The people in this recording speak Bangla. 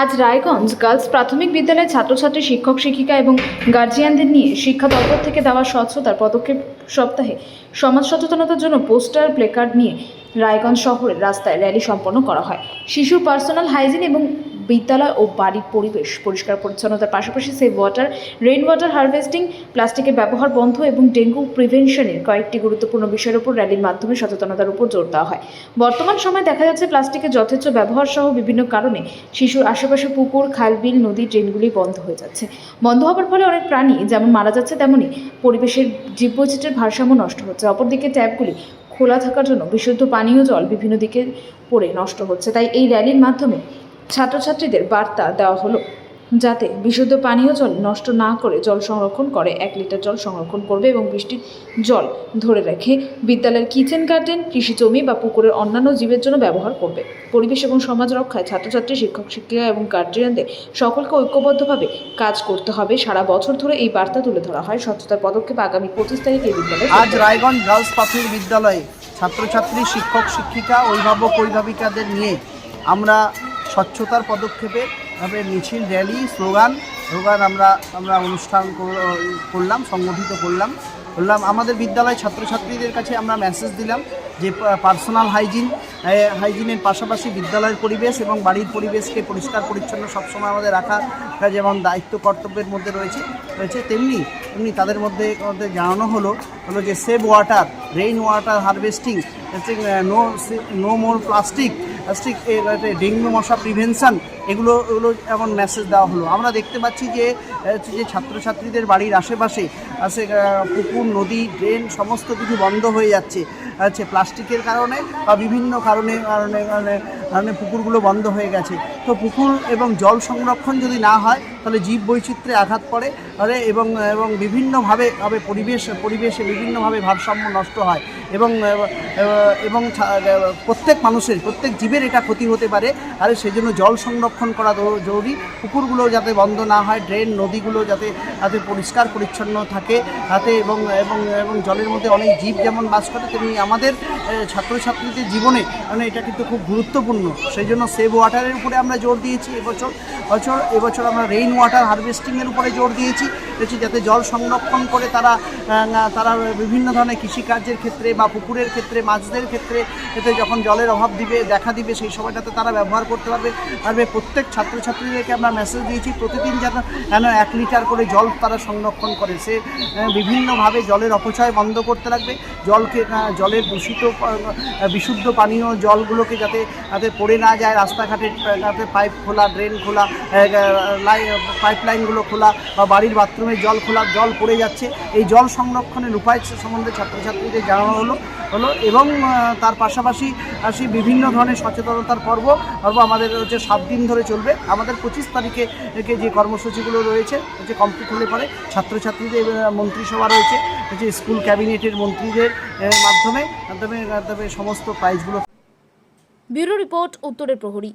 আজ রায়গঞ্জ গার্লস প্রাথমিক বিদ্যালয়ের ছাত্রছাত্রী, শিক্ষক, শিক্ষিকা এবং গার্জিয়ানদের নিয়ে শিক্ষা দপ্তর থেকে দেওয়া স্বচ্ছতার পদক্ষেপ সপ্তাহে সমাজ সচেতনতার জন্য পোস্টার, প্লেকার্ড নিয়ে রায়গঞ্জ শহরের রাস্তায় র্যালি সম্পন্ন করা হয়। শিশু পার্সোনাল হাইজিন এবং বিদ্যালয় ও বাড়ির পরিবেশ, পরিষ্কার পরিচ্ছন্নতার পাশাপাশি save water rain water harvesting প্লাস্টিকের ব্যবহার বন্ধ এবং ডেঙ্গু প্রিভেনশনের কয়েকটি গুরুত্বপূর্ণ বিষয়ের উপর র্যালির মাধ্যমে সচেতনতার উপর জোর দেওয়া হয়। বর্তমান সময়ে দেখা যাচ্ছে প্লাস্টিকের যথেচ্ছ ব্যবহার সহ বিভিন্ন কারণে শিশুর আশেপাশে পুকুর খাল বিল নদী, ড্রেনগুলি বন্ধ হয়ে যাচ্ছে। বন্ধ হওয়ার ফলে অনেক প্রাণী যেমন মারা যাচ্ছে তেমনই পরিবেশের জীববৈচিত্র্যের ভারসাম্য নষ্ট হচ্ছে। অপরদিকে ট্যাপগুলি খোলা থাকার জন্য বিশুদ্ধ পানীয় জল বিভিন্ন দিকে পড়ে নষ্ট হচ্ছে। তাই এই র্যালির মাধ্যমে ছাত্রছাত্রীদের বার্তা দেওয়া হলো, যাতে বিশুদ্ধ পানীয় জল নষ্ট না করে জল সংরক্ষণ করে, এক লিটার জল সংরক্ষণ করবে এবং বৃষ্টির জল ধরে রেখে বিদ্যালয়ের কিচেন গার্ডেন, কৃষি জমি বা পুকুরের অন্যান্য জীবের জন্য ব্যবহার করবে। পরিবেশ এবং সমাজ রক্ষায় ছাত্রছাত্রী, শিক্ষক, শিক্ষিকা এবং গার্জিয়ানদের সকলকে ঐক্যবদ্ধভাবে কাজ করতে হবে। সারা বছর ধরে এই বার্তা তুলে ধরা হয়। স্বচ্ছতার পদক্ষেপ আগামী পঁচিশ তারিখে এই বিদ্যালয়ে আজ রায়গঞ্জ গার্লস প্রাথমিক বিদ্যালয়ে ছাত্রছাত্রী, শিক্ষক, শিক্ষিকা, অভিভাবক, অভিভাবিকাদের নিয়ে আমরা স্বচ্ছতার পদক্ষেপে ভাবে মিছিল, র্যালি, স্লোগান স্লোগান আমরা আমরা অনুষ্ঠান করলাম, সংগঠিত করলাম। করলাম আমাদের বিদ্যালয় ছাত্রছাত্রীদের কাছে আমরা মেসেজ দিলাম যে পার্সোনাল হাইজিন হাইজিনের পাশাপাশি বিদ্যালয়ের পরিবেশ এবং বাড়ির পরিবেশকে পরিষ্কার পরিচ্ছন্ন সবসময় আমাদের রাখা যেমন দায়িত্ব কর্তব্যের মধ্যে রয়েছে রয়েছে, তেমনি তেমনি তাদের মধ্যে জানানো হলো হলো যে save water, rain water harvesting no no more plastic plastic dengue মশা প্রিভেনশন, এগুলো এগুলো এমন মেসেজ দেওয়া হলো। আমরা দেখতে পাচ্ছি যে যে ছাত্রছাত্রীদের বাড়ির আশেপাশে আছে পুকুর, নদী, ড্রেন, সমস্ত কিছু বন্ধ হয়ে যাচ্ছে আছে প্লাস্টিকের কারণে বা বিভিন্ন কারণে কারণে কারণে কারণে কারণে পুকুরগুলো বন্ধ হয়ে গেছে। তো পুকুর এবং জল সংরক্ষণ যদি না হয় তাহলে জীব বৈচিত্র্যে আঘাত পড়ে আরে, এবং এবং বিভিন্নভাবে, ভাবে পরিবেশ, পরিবেশে বিভিন্নভাবে ভারসাম্য নষ্ট হয়। এবং এবং প্রত্যেক মানুষের, প্রত্যেক জীবের এটা ক্ষতি হতে পারে। আর, সেজন্য জল সংরক্ষণ করা জরুরি। পুকুরগুলো যাতে বন্ধ না হয়, ড্রেন, নদীগুলো যাতে যাতে পরিষ্কার, পরিচ্ছন্ন থাকে। তাতে এবং এবং এবং জলের মধ্যে অনেক জীব যেমন বাস করে, তেমনি আমাদের ছাত্রছাত্রীদের জীবনে মানে এটা কিন্তু খুব গুরুত্বপূর্ণ। সেই জন্য সেভ ওয়াটারের উপরে আমরা জোর দিয়েছি। এবছর বছর এবছর আমরা রেইন ওয়াটার হারভেস্টিংয়ের উপরে জোর দিয়েছি যাতে জল সংরক্ষণ করে তারা তারা বিভিন্ন ধরনের কৃষিকার্যের ক্ষেত্রে বা পুকুরের ক্ষেত্রে, মাছদের ক্ষেত্রে, এতে যখন জলের অভাব দিবে, দেখা দিবে, সেই সময়টাতে তারা ব্যবহার করতে পারবে। পারবে প্রত্যেক ছাত্রছাত্রীদেরকে আমরা মেসেজ দিয়েছি, প্রতিদিন যেন যেন এক লিটার করে জল তারা সংরক্ষণ করে। সে বিভিন্নভাবে জলের অপচয় বন্ধ করতে লাগবে। জলকে জলের দূষিত বিশুদ্ধ পানীয় জলগুলোকে যাতে যাতে পড়ে না যায়, রাস্তাঘাটে যাতে পাইপ খোলা, ড্রেন খোলা পাইপ লাইনগুলো খোলা বা বাড়ির বাথরুমে জল খোলা, জল পড়ে যাচ্ছে। এই জল সংরক্ষণের উপায় সম্বন্ধে ছাত্রছাত্রীদের জানানো হলো। হলো এবং তার পাশাপাশি আসি বিভিন্ন ধরনের সচেতনতার পর্ব পর্ব আমাদের হচ্ছে সাত দিন ধরে চলবে। আমাদের পঁচিশ তারিখে যে কর্মসূচিগুলো রয়েছে, হচ্ছে কমপ্লিট হলে পরে ছাত্রছাত্রীদের মন্ত্রিসভা রয়েছে যে স্কুল ক্যাবিনেটের মন্ত্রীদের মাধ্যমে মাধ্যমে মাধ্যমে সমস্ত প্রাইজগুলো ব্যুরো রিপোর্ট উত্তরের প্রহরী।